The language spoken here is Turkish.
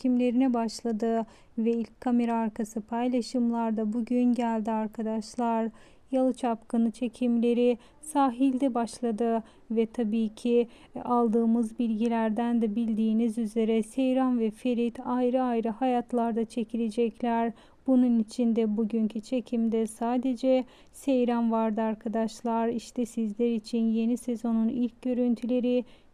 çekimlerine başladı ve ilk kamera arkası paylaşımlarda bugün geldi arkadaşlar. Yalı Çapkını çekimleri sahilde başladı ve tabii ki e, aldığımız bilgilerden de bildiğiniz üzere Seyran ve Ferit ayrı ayrı hayatlarda çekilecekler. Bunun için de bugünkü çekimde sadece Seyran vardı arkadaşlar. İşte sizler için yeni sezonun ilk görüntüleri